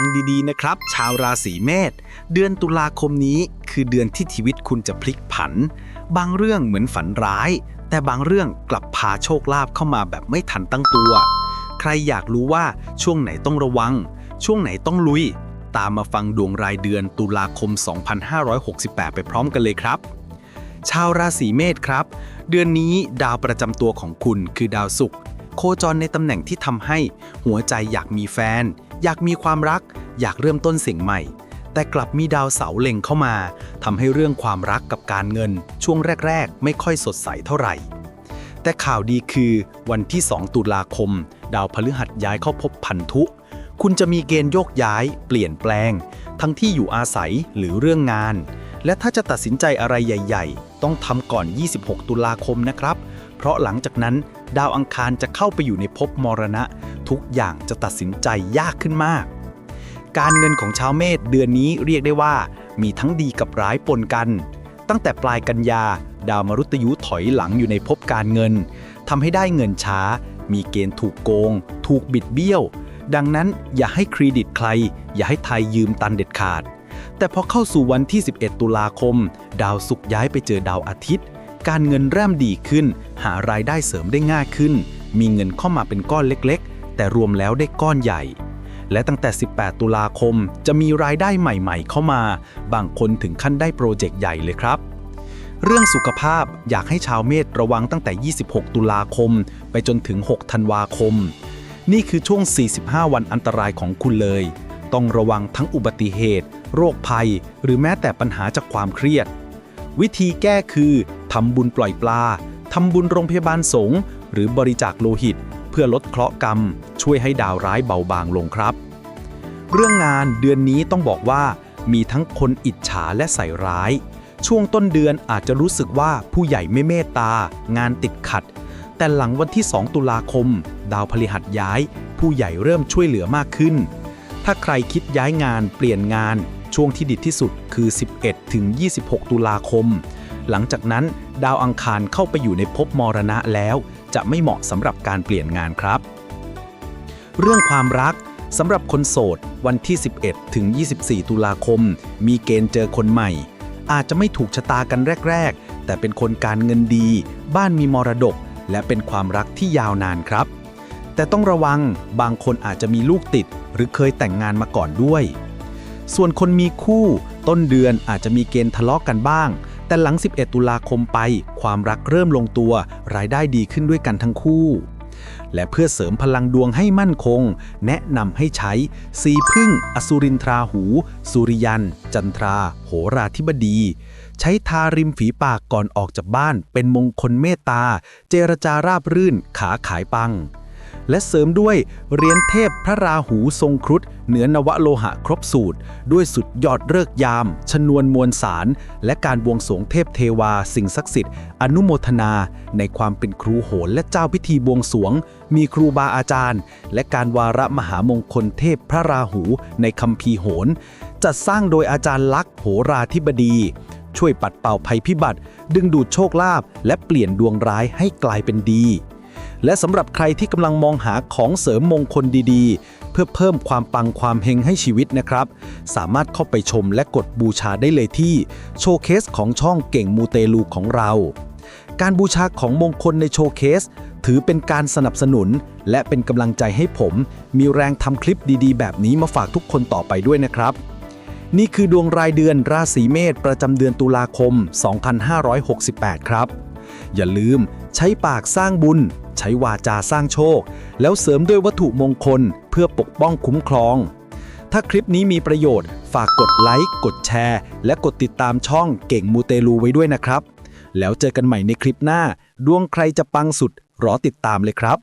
งดีๆนะครับ ชาวราศีเมษเดือนตุลาคมนี้คือเดือนที่ชีวิตคุณจะพลิกผัน บางเรื่องเหมือนฝันร้าย แต่บางเรื่องกลับพาโชคลาภเข้ามาแบบไม่ทันตั้งตัว ใครอยากรู้ว่าช่วงไหนต้องระวัง ช่วงไหนต้องลุย ตามมาฟังดวงรายเดือนตุลาคม 2568 ไปพร้อมกันเลยครับ ชาวราศีเมษครับ เดือนนี้ดาวประจำตัวของคุณคือดาวศุกร์ โคจรในตำแหน่งที่ทำให้ หัวใจอยากมีแฟน อยากมีความรัก อยากเริ่มต้นสิ่งใหม่ แต่กลับมีดาวเสาร์เล็งเข้ามาทำให้เรื่องความรักกับการเงิน ช่วงแรก ๆ ไม่ค่อยสดใสเท่าไหร่ แต่ข่าวดีคือวันที่ 2 ตุลาคม ดาวพฤหัสย้ายเข้าพบพันธุ คุณจะมีเกณฑ์โยกย้าย เปลี่ยนแปลง ทั้งที่อยู่อาศัยหรือเรื่องงาน และถ้าจะตัดสินใจอะไรใหญ่ ๆ ต้องทำก่อน 26 ตุลาคมนะครับ เพราะหลังจากนั้น ดาวอังคารจะเข้าไปอยู่ในภพมรณะ ทุกอย่างจะตัดสินใจยากขึ้นมาก การเงินของชาวเมษเดือนนี้เรียกได้ว่า มีทั้งดีกับร้ายปนกัน ตั้งแต่ปลายกันยา ดาวมรุตยูถอยหลังอยู่ในภพการเงินทำให้ได้เงินช้า มีเกณฑ์ถูกโกง ถูกบิดเบี้ยว ดังนั้นอย่าให้เครดิตใคร อย่าให้ไทยยืมตันเด็ดขาดแต่พอเข้าสู่วันที่ 11 ตุลาคม ดาวศุกร์ย้ายไปเจอดาวอาทิตย์ การเงินเริ่มดีขึ้น หารายได้เสริมได้ง่ายขึ้น มีเงินเข้ามาเป็นก้อนเล็กๆ แต่รวมแล้วได้ก้อนใหญ่ และตั้งแต่ 18 ตุลาคมจะมีรายได้ใหม่ๆ เข้ามา บางคนถึงขั้นได้โปรเจกต์ใหญ่เลยครับ เรื่องสุขภาพอยากให้ชาวเมษระวังตั้งแต่ 26 ตุลาคม ไปจนถึง 6 ธันวาคม นี่คือช่วง 45 วันอันตรายของคุณเลย ต้องระวังทั้งอุบัติเหตุ โรคภัย หรือแม้แต่ปัญหาจากความเครียด วิธีแก้คือทำบุญปล่อยปลาทำบุญโรงพยาบาลสงฆ์หรือบริจาคโลหิต เพื่อลดเคราะห์กรรม ช่วยให้ดาวร้ายเบาบางลงครับ เรื่องงานเดือนนี้ต้องบอกว่า มีทั้งคนอิจฉาและใส่ร้าย ช่วงต้นเดือนอาจจะรู้สึกว่าผู้ใหญ่ไม่เมตตา งานติดขัด แต่หลังวันที่ 2 ตุลาคม ดาวพฤหัสย้าย ผู้ใหญ่เริ่มช่วยเหลือมากขึ้น ถ้าใครคิดย้ายงานเปลี่ยนงาน ช่วงที่ดีที่สุดคือ 11 ถึง 26 ตุลาคม หลังจากนั้นดาวอังคารเข้าไปอยู่ในภพมรณะแล้ว จะไม่เหมาะสำหรับการเปลี่ยนงานครับ เรื่องความรักสำหรับคนโสด วันที่ 11 ถึง 24 ตุลาคม มีเกณฑ์เจอคนใหม่ อาจจะไม่ถูกชะตากันแรก ๆ แต่เป็นคนการเงินดี บ้านมีมรดก และเป็นความรักที่ยาวนานครับ แต่ต้องระวังบางคนอาจจะมีลูกติด หรือเคยแต่งงานมาก่อนด้วย ส่วนคนมีคู่ ต้นเดือนอาจจะมีเกณฑ์ทะเลาะกันบ้าง แต่หลัง 11 ตุลาคมไป ความรักเริ่มลงตัว รายได้ดีขึ้นด้วยกันทั้งคู่ และเพื่อเสริมพลังดวงให้มั่นคง แนะนำให้ใช้ สีพึ่ง อสุรินทราหู สุริยัน จันทรา โหราธิบดี ใช้ทาริมฝีปากก่อนออกจากบ้าน เป็นมงคลเมตตา เจรจาราบรื่น ขาขายปัง และเสริมด้วยเหรียญเทพพระราหูทรงครุฑเหนือนวโลหะครบสูตร ด้วยสุดยอดเลิกยาม ชนวนมวลสาร และการบวงสรวงเทพเทวา สิ่งศักดิ์สิทธิ์ อนุโมทนา ในความเป็นครูโหรและเจ้าพิธีบวงสรวง มีครูบาอาจารย์ และการวาระมหามงคลเทพพระราหูในคัมภีร์โหรจัดสร้างโดยอาจารย์ลักษ์โหราธิบดีช่วยปัดเป่าภัยพิบัติ ดึงดูดโชคลาภและเปลี่ยนดวงร้ายให้กลายเป็นดี และสำหรับใครที่กำลังมองหาของเสริมมงคลดีๆ เพื่อเพิ่มความปังความเฮงให้ชีวิตนะครับ สามารถเข้าไปชมและกดบูชาได้เลยที่โชว์เคสของช่องเก่งมูเตลูของเรา การบูชาของมงคลในโชว์เคส ถือเป็นการสนับสนุน และเป็นกำลังใจให้ผม มีแรงทำคลิปดีๆ แบบนี้มาฝากทุกคนต่อไปด้วยนะครับนี่คือดวงรายเดือนราศีเมษประจำเดือนตุลาคม 2568 ครับ อย่าลืมใช้ปากสร้างบุญ ใช้วาจาสร้างโชค แล้วเสริมด้วยวัตถุมงคลเพื่อปกป้องคุ้มครอง ถ้าคลิปนี้มีประโยชน์ ฝากกดไลค์ กดแชร์ และกดติดตามช่องเก่งมูเตลูไว้ด้วยนะครับ แล้วเจอกันใหม่ในคลิปหน้า ดวงใครจะปังสุดรอติดตามเลยครับ